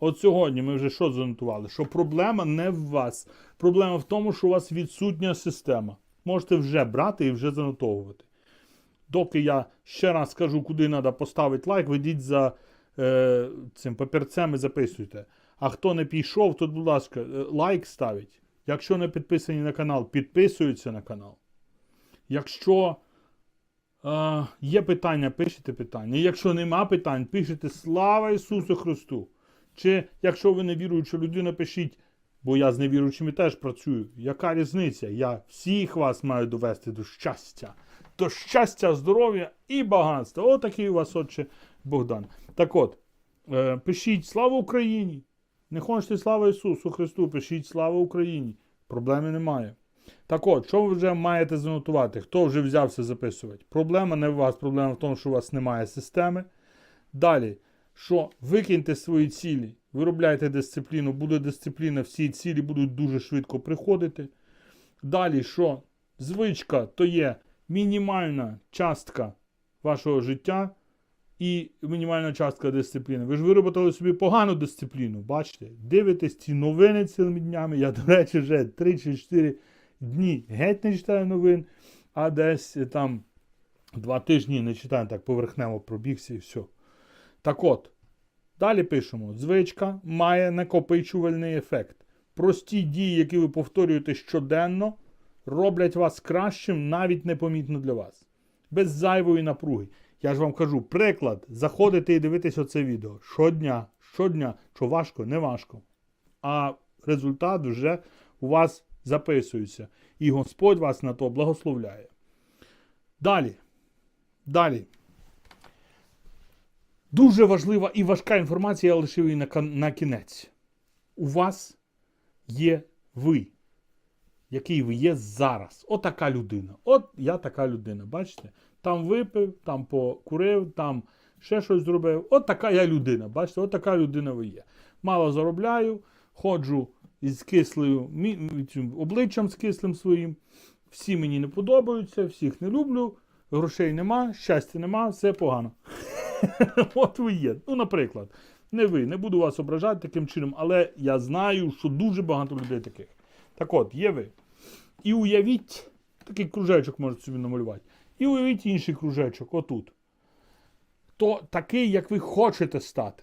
От сьогодні ми вже що занотували? Що проблема не в вас. Проблема в тому, що у вас відсутня система. Можете вже брати і вже занотовувати. Доки я ще раз скажу, куди треба поставити лайк, ведіть за е, цим папірцем і записуйте. А хто не пішов, то, будь ласка, е, лайк ставить. Якщо не підписані на канал, підписуються на канал. Якщо е, є питання, пишете питання. Якщо нема питань, пишете Слава Ісусу Христу. Чи якщо ви не віруюча людина, пишіть, бо я з невіруючими теж працюю. Яка різниця? Я всіх вас маю довести до щастя. До щастя, здоров'я і багатства. Отакий у вас, отче Богдан. Так от, е, пишіть Слава Україні! Не хочете слава Ісусу Христу, пишіть Слава Україні. Проблеми немає. Так от, що ви вже маєте занотувати? Хто вже взявся записувати? Проблема не в вас, проблема в тому, що у вас немає системи. Далі, що викиньте свої цілі, виробляйте дисципліну, буде дисципліна, всі цілі будуть дуже швидко приходити. Далі, що звичка то є мінімальна частка вашого життя і мінімальна частка дисципліни. Ви ж виробили собі погану дисципліну, бачите? Дивитесь ці новини цілими днями. Я, до речі, вже 3 чи 4 дні геть не читаю новин, а десь е, там два тижні не читаю, так поверхнево пробігся і все. Так от, далі пишемо: звичка має накопичувальний ефект. Прості дії, які ви повторюєте щоденно, роблять вас кращим, навіть непомітно для вас. Без зайвої напруги. Я ж вам кажу, приклад, заходите і дивитесь оце відео щодня, щодня, що важко, не важко. А результат вже у вас записується. І Господь вас на то благословляє. Далі. Далі. Дуже важлива і важка інформація, я лишив її на, кінець. У вас є ви, який ви є зараз. Отака людина. От я така людина. Бачите? Там випив, там покурив, там ще щось зробив. От така я людина. Бачите, от така людина ви є. Мало заробляю, ходжу із кислою обличчям з кислим своїм. Всі мені не подобаються, всіх не люблю, грошей нема, щастя нема, все погано. От ви є. Ну, наприклад, не ви, не буду вас ображати таким чином, але я знаю, що дуже багато людей таких. Так от, є ви. І уявіть, такий кружечок можете собі намалювати. І уявіть інший кружечок, отут. То такий, як ви хочете стати.